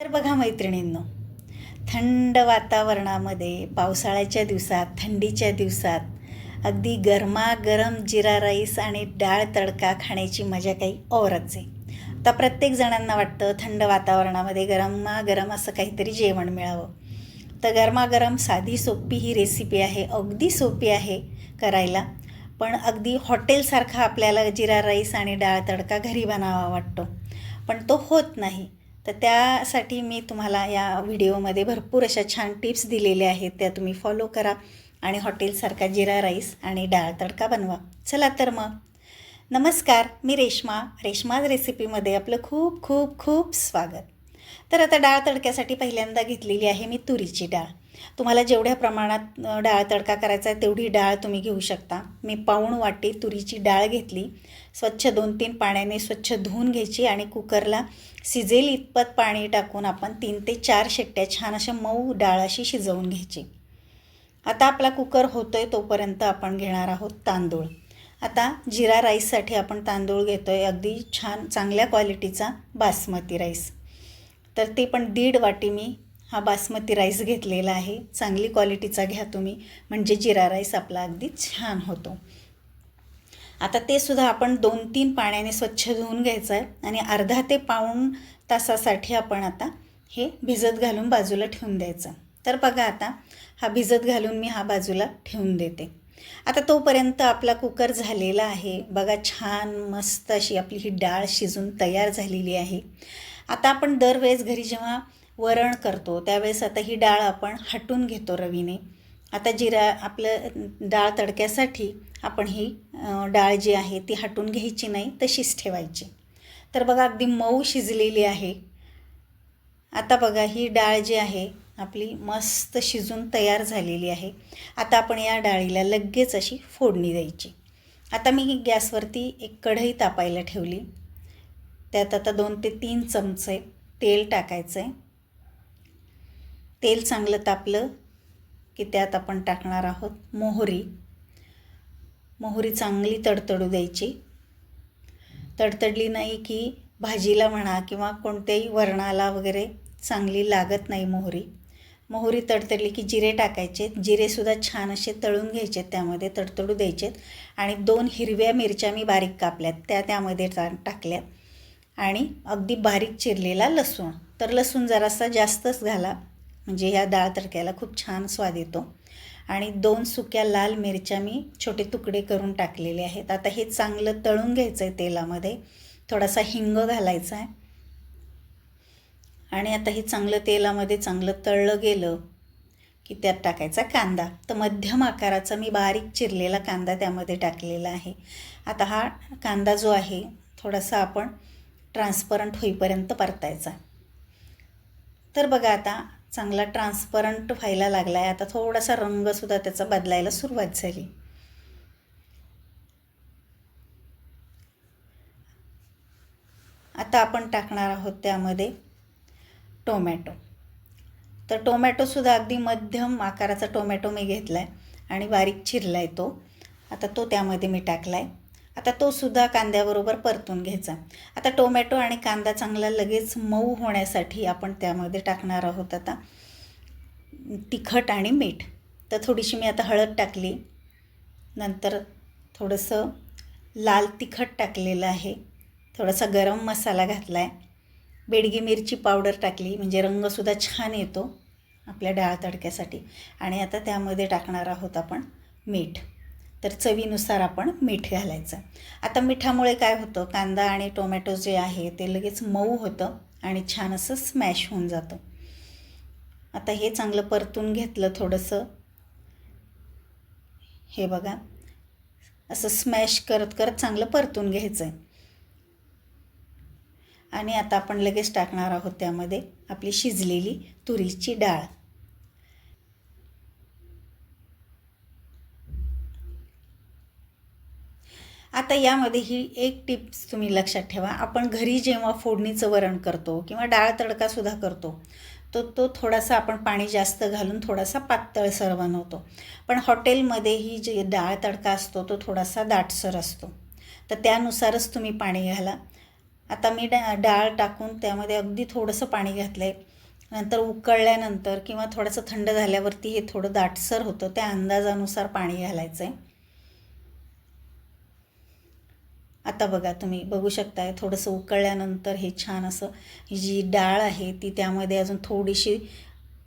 तर बघा मैत्रिणींनो थंड वातावरणामध्ये पावसाळ्याच्या दिवसात थंडीच्या दिवसात अगदी गरमागरम जिरा राईस आणि डाळ तडका खाण्याची मजा काही औरच आहे. आता प्रत्येक जणांना वाटतं थंड वातावरणामध्ये गरमागरम असं काहीतरी जेवण मिळावं. तर गरमागरम साधी सोपी ही रेसिपी आहे अगदी सोपी आहे करायला. पण अगदी हॉटेलसारखा आपल्याला जिरा राईस आणि डाळ तडका घरी बनावा वाटतो. पण तो होत नाही. तर त्यासाठी मी तुम्हाला या व्हिडिओमध्ये भरपूर अशा छान टिप्स दिलेल्या आहेत. त्या तुम्ही फॉलो करा आणि हॉटेलसारखा जिरा राईस आणि डाळ तडका बनवा. चला तर मग. नमस्कार मी रेश्मा. रेश्माज रेसिपीमध्ये आपलं खूप खूप खूप स्वागत. तर आता डाळ तडक्यासाठी पहिल्यांदा घेतलेली आहे मी तुरीची डाळ. तुम्हाला जेवढ्या प्रमाणात डाळ तडका करायचा आहे तेवढी डाळ तुम्ही घेऊ शकता. मी पाऊण वाटी तुरीची डाळ घेतली. स्वच्छ दोन तीन पाण्याने स्वच्छ धुवून घ्यायची आणि कुकरला शिजेल इतपत पाणी टाकून आपण तीन ते चार शेकट्या छान अशा मऊ डाळ अशी शिजवून घ्यायची. आता आपला कुकर होतो आहे तोपर्यंत आपण घेणार आहोत तांदूळ. आता जिरा राईससाठी आपण तांदूळ घेतो आहे अगदी छान चांगल्या क्वालिटीचा बासमती राईस. तर ते पण दीड वाटी मी हा बासमती राईस घेतलेला आहे. चांगली क्वालिटीचा घ्या तुम्ही. म्हणजे जिरा राईस आपला अगदी छान होतो. आता ते सुद्धा आपण दोन तीन पाण्याने स्वच्छ धुवून घ्यायचं आहे आणि अर्धा ते पाऊण तासासाठी आपण आता हे भिजत घालून बाजूला ठेवून द्यायचं. तर बघा आता हा भिजत घालून मी हा बाजूला ठेवून देते. आता तोपर्यंत आपला कुकर झालेला आहे. बघा छान मस्त अशी आपली ही डाळ शिजून तयार झालेली आहे. आता आपण दरवेळेस घरी जेव्हा वरण करतो. त्यावेळेस आता ही डाळ आपण हटून घेतो रवीने. आता जिरा आपलं डाळ तडक्यासाठी आपण ही डाळ जी आहे ती हटून घ्यायची नाही तशीच ठेवायची. तर बघा अगदी मऊ शिजलेली आहे. आता बघा ही डाळ जी आहे आपली मस्त शिजून तयार झालेली आहे. आता आपण या डाळीला लगेच अशी फोडणी द्यायची. आता मी ही गॅसवरती एक कढई तापायला ठेवली. त्यात आता दोन ते तीन चमचे तेल टाकायचं आहे तेल चांगलं तापलं की त्यात आपण टाकणार आहोत मोहरी. मोहरी चांगली तडतडू द्यायची. तडतडली नाही की भाजीला म्हणा किंवा कोणत्याही वरणाला वगैरे चांगली लागत नाही मोहरी. मोहरी तडतडली की जिरे टाकायचे. जिरेसुद्धा छान असे तळून घ्यायचे त्यामध्ये तडतडू द्यायचे आणि दोन हिरव्या मिरच्या मी बारीक कापल्यात त्या त्यामध्ये टा टाकल्यात आणि अगदी बारीक चिरलेला लसूण. तर लसूण जरासा जास्तच घाला. म्हणजे ह्या डाळ तडक्याला खूप छान स्वाद येतो. आणि दोन सुक्या लाल मिरच्या मी छोटे तुकडे करून टाकलेले आहेत. आता हे चांगलं तळून घ्यायचं आहे तेलामध्ये. थोडासा हिंग घालायचा आहे आणि आता हे चांगलं तेलामध्ये चांगलं तळलं गेलं की त्यात टाकायचा कांदा. तर मध्यम आकाराचा मी बारीक चिरलेला कांदा त्यामध्ये टाकलेला आहे. आता हा कांदा जो आहे थोडासा आपण ट्रान्सपरंट होईपर्यंत परतायचा. तर बघा आता चांगला ट्रान्सपरंट व्हायला लागला आहे आता थोडासा रंगसुद्धा त्याचा बदलायला सुरुवात झाली. आता आपण टाकणार आहोत त्यामध्ये टोमॅटो. तर टोमॅटोसुद्धा अगदी मध्यम आकाराचा टोमॅटो मी घेतला आहे आणि बारीक चिरला आहे तो. आता तो त्यामध्ये मी टाकला आहे आता तो सुद्धा कांद्याबरोबर परतून घ्यायचा. आता टोमॅटो आणि कांदा चांगला लगेच मऊ होण्यासाठी आपण त्यामध्ये टाकणार आहोत आता. तिखट आणि मीठ. तर थोडीशी मी आता हळद टाकली. नंतर थोडंसं लाल तिखट टाकलेलं आहे. थोडासा गरम मसाला घातला आहे बेडगी मिरची पावडर टाकली म्हणजे रंगसुद्धा छान येतो आपल्या डाळ तडक्यासाठी. आणि आता त्यामध्ये टाकणार आहोत आपण मीठ. तर चवीनुसार आपण मीठ घालायचं. आता मिठामुळे काय होतं? कांदा आणि टोमॅटो जे आहे ते लगेच मऊ होतं आणि छान असं स्मॅश होऊन जातं. आता हे चांगलं परतून घेतलं थोडंसं. हे बघा. असं स्मॅश करत करत चांगलं परतून घ्यायचं आहे आणि आता आपण लगेच टाकणार आहोत त्यामध्ये आपली शिजलेली तुरीची डाळ. आता यामध्ये ही एक टिप्स तुम्ही लक्षात ठेवा. आपण घरी जेव्हा फोडणीचं वरण करतो किंवा डाळ तडकासुद्धा करतो तो तो थोडासा आपण पाणी जास्त घालून थोडासा पातळसर बनवतो. पण हॉटेलमध्ये ही जे डाळ तडका असतो तो थोडासा दाटसर असतो. तर त्यानुसारच तुम्ही पाणी घाला. आता मी डा डाळ टाकून त्यामध्ये अगदी थोडंसं पाणी घातलं आहे नंतर उकळल्यानंतर किंवा थोडंसं थंड झाल्यावरती हे थोडं दाटसर होतं त्या अंदाजानुसार पाणी घालायचं आहे आता बघा तुम्ही बघू शकताय थोडंसं उकळल्यानंतर हे छान असं ही जी डाळ आहे ती त्यामध्ये अजून थोडीशी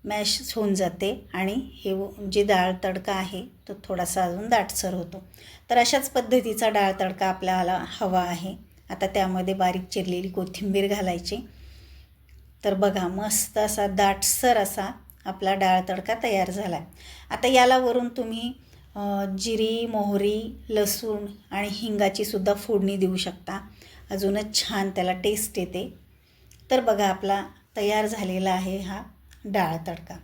मॅश होऊन जाते आणि हे जे डाळ तडका आहे तो थोडासा अजून दाटसर होतो. तर अशाच पद्धतीचा डाळ तडका आपल्याला हवा आहे. आता त्यामध्ये बारीक चिरलेली कोथिंबीर घालायची. तर बघा मस्त असा दाटसर असा आपला डाळ तडका तयार झाला आहे आता याला वरून तुम्ही जिरी मोहरी लसूण आणि हिंगाची सुद्धा फोडणी देऊ शकता. अजूनच छान त्याला टेस्ट येते. तर बघा आपला तयार झालेला आहे हा डाळ तडका.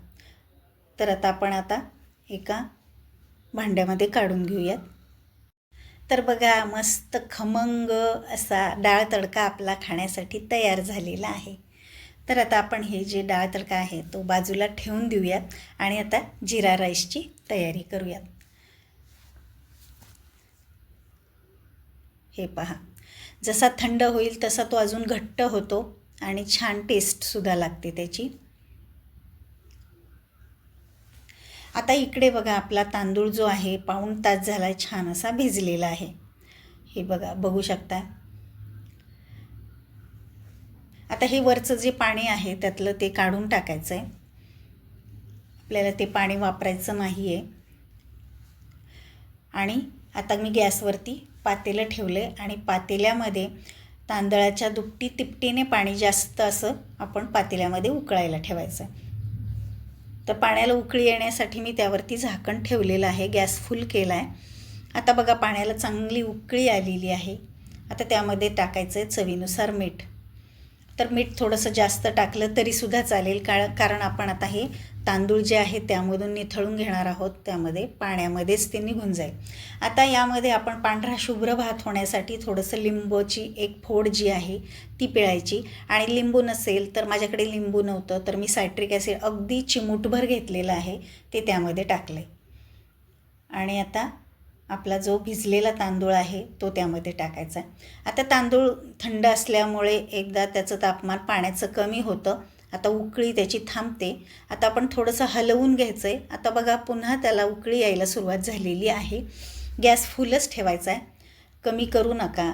तर आता आपण आता एका भांड्यामध्ये काढून घेऊयात. तर बघा मस्त खमंग असा डाळ तडका आपला खाण्यासाठी तयार झालेला आहे. तर आता आपण हे जे डाळ तडका आहे तो बाजूला ठेवून देऊयात आणि आता जिरा राईसची तयारी करूयात. हे पहा. जसा थंड होईल तसा तो अजून घट्ट होतो आणि छान टेस्टसुद्धा लागते त्याची. आता इकडे बघा आपला तांदूळ जो आहे पाऊण तास झाला छान असा भिजलेला आहे. हे बघा बघू शकता. आता हे वरचं जे पाणी आहे त्यातलं ते काढून टाकायचं आहे आपल्याला ते पाणी वापरायचं नाही आहे आणि आता मी गॅसवरती पातेलं ठेवलं आहे आणि पातेल्यामध्ये तांदळाच्या दुपटी तिपटीने पाणी जास्त असं आपण पातेल्यामध्ये उकळायला ठेवायचं. आहे तर पाण्याला उकळी येण्यासाठी मी त्यावरती झाकण ठेवलेलं आहे गॅस फुल केला आहे आता बघा पाण्याला चांगली उकळी आलेली आहे. आता त्यामध्ये टाकायचं आहे चवीनुसार मीठ. तर मीठ थोडंसं जास्त टाकलं तरीसुद्धा चालेल. का कारण आपण आता हे तांदूळ जे आहे त्यामधून निथळून घेणार आहोत. त्यामध्ये पाण्यामध्येच ते निघून जाईल. आता यामध्ये आपण पांढरा शुभ्र भात होण्यासाठी थोडंसं लिंबूची एक फोड जी आहे ती पिळायची. आणि लिंबू नसेल तर माझ्याकडे लिंबू नव्हतं तर मी सायट्रिक ॲसिड अगदी चिमूटभर घेतलेलं आहे ते त्यामध्ये टाकलं आहे आणि आता आपला जो भिजलेला तांदूळ आहे तो त्यामध्ये टाकायचा. आता तांदूळ थंड असल्यामुळे एकदा त्याचं तापमान पाण्याचं कमी होतं. आता उकळी त्याची थांबते. आता आपण थोडंसं हलवून घ्यायचं आहे आता बघा पुन्हा त्याला उकळी यायला सुरुवात झालेली आहे. गॅस फुलच ठेवायचा आहे कमी करू नका.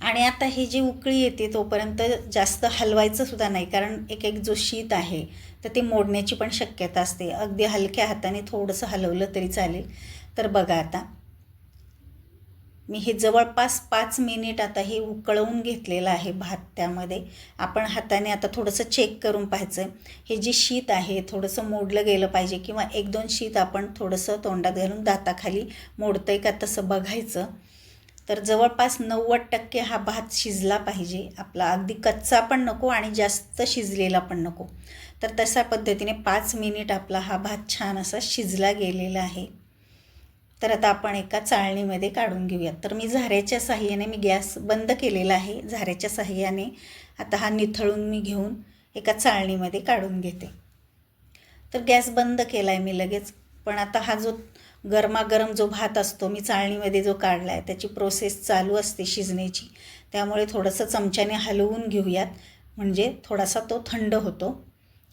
आणि आता ही जी उकळी येते तोपर्यंत जास्त हलवायचं सुद्धा नाही. कारण एक एक जो शीत आहे तर ते मोडण्याची पण शक्यता असते. अगदी हलक्या हाताने थोडंसं हलवलं तरी चालेल. तर बघा आता. मी हे जवळपास पाच मिनिट आता हे उकळवून घेतलेलं आहे भात त्यामध्ये. आपण हाताने आता थोडंसं चेक करून पाहायचं. हे जे शीत आहे थोडंसं मोडलं गेलं पाहिजे किंवा एक दोन शीत आपण थोडंसं तोंडात घालून दाताखाली मोडतं आहे का तसं बघायचं. तर जवळपास नव्वद टक्के हा भात शिजला पाहिजे. आपला अगदी कच्चा पण नको आणि जास्त शिजलेला पण नको. तर तशा पद्धतीने पाच मिनिट आपला हा भात छान असा शिजला गेलेला आहे. तर आता आपण एका चाळणीमध्ये काढून घेऊयात. तर मी झाऱ्याच्या साह्याने मी गॅस बंद केलेला आहे. झाऱ्याच्या साह्याने आता हा निथळून मी घेऊन एका चाळणीमध्ये काढून घेते. तर गॅस बंद केला आहे मी लगेच. पण आता हा जो गरमागरम जो भात असतो मी चाळणीमध्ये जो काढला आहे त्याची प्रोसेस चालू असते शिजण्याची. त्यामुळे थोडंसं चमच्याने हलवून घेऊयात. म्हणजे थोडासा तो थंड होतो.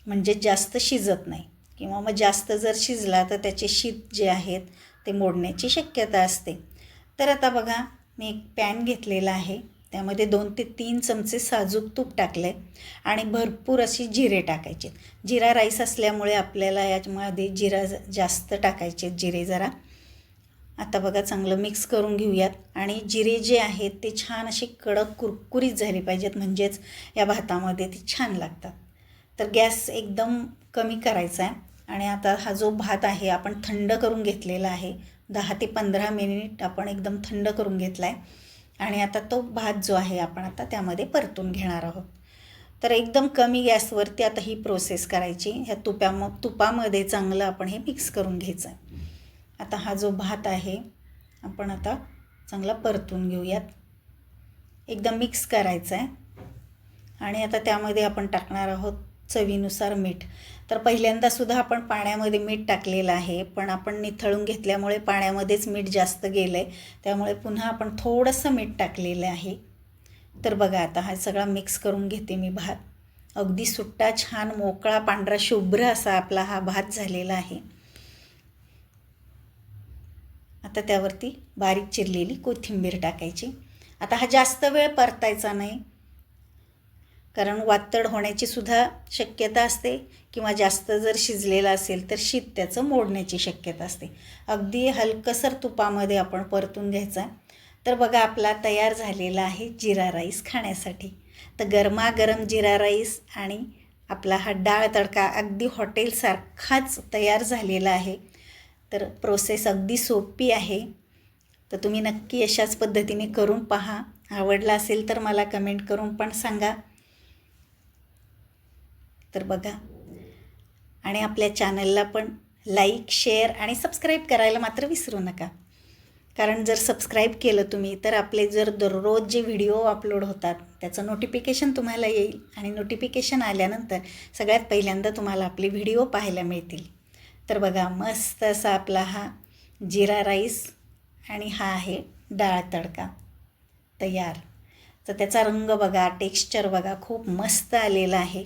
म्हणजे जास्त शिजत नाही. किंवा मग जास्त जर शिजला तर त्याचे शीत जे आहेत ते मोडण्याची शक्यता असते. तर आता बघा मी एक पॅन घेतलेला आहे. त्यामध्ये दोन ते तीन चमचे साजूक तूप टाकले आणि भरपूर अशी जिरे टाकायचे. जिरा राईस असल्यामुळे आपल्याला याच्यामध्ये जिरा जास्त टाकायचे. जिरे जरा. आता बघा चांगलं मिक्स करून घेऊयात. आणि जिरे जे आहेत ते छान असे कडक कुरकुरीत झाले पाहिजेत. म्हणजेच या भातामध्ये ते छान लागतात. तर गॅस एकदम कमी करायचा आहे. आणि आता हा जो भात आहे आपण थंड करून घेतलेला आहे दहा ते पंधरा मिनिट आपण एकदम थंड करून घेतला आहे आणि आता तो भात जो आहे आपण आता त्यामध्ये परतून घेणार आहोत. तर एकदम कमी गॅसवरती आता ही प्रोसेस करायची. ह्या तुप्या मग तुपामध्ये चांगलं आपण हे मिक्स करून घ्यायचं आहे. आता हा जो भात आहे आपण आता चांगला परतून घेऊयात. एकदम मिक्स करायचा आहे. आणि आता त्यामध्ये आपण टाकणार आहोत चवीनुसार मीठ. तर पहिल्यांदासुद्धा आपण पाण्यामध्ये मीठ टाकलेलं आहे. पण आपण निथळून घेतल्यामुळे पाण्यामध्येच मीठ जास्त गेलं आहे त्यामुळे पुन्हा आपण थोडंसं मीठ टाकलेलं आहे. तर बघा आता हा सगळा मिक्स करून घेते मी भात. अगदी सुट्टा छान मोकळा पांढरा शुभ्र असा आपला हा भात झालेला आहे. आता त्यावरती बारीक चिरलेली कोथिंबीर टाकायची. आता हा जास्त वेळ परतायचा नाही. कारण वातड होण्याची सुद्धा शक्यता असते किंवा जास्त जर शिजलेला असेल तर शीत त्याचं मोडण्याची शक्यता असते. अगदी हलकसर तुपामध्ये आपण परतून घ्यायचा. तर बघा आपला तयार झालेला आहे जिरा राईस खाण्यासाठी. तर गरमागरम जिरा राईस आणि आपला हा डाळ तडका अगदी हॉटेलसारखाच तयार झालेला आहे. तर प्रोसेस अगदी सोपी आहे. तर तुम्ही नक्की अशाच पद्धतीने करून पहा. आवडला असेल तर मला कमेंट करून पण सांगा. तर बघा. आणि आपल्या चॅनलला पण लाईक शेअर आणि सबस्क्राईब करायला मात्र विसरू नका. कारण जर सबस्क्राईब केलं तुम्ही तर आपले जर दररोज जे व्हिडिओ अपलोड होतात त्याचं नोटिफिकेशन तुम्हाला येईल. आणि नोटिफिकेशन आल्यानंतर सगळ्यात पहिल्यांदा तुम्हाला आपले व्हिडिओ पाहायला मिळतील. तर बघा मस्त असा आपला हा जिरा राईस आणि हा आहे डाळ तडका तयार. तर त्याचा रंग बघा टेक्स्चर बघा खूप मस्त आलेला आहे.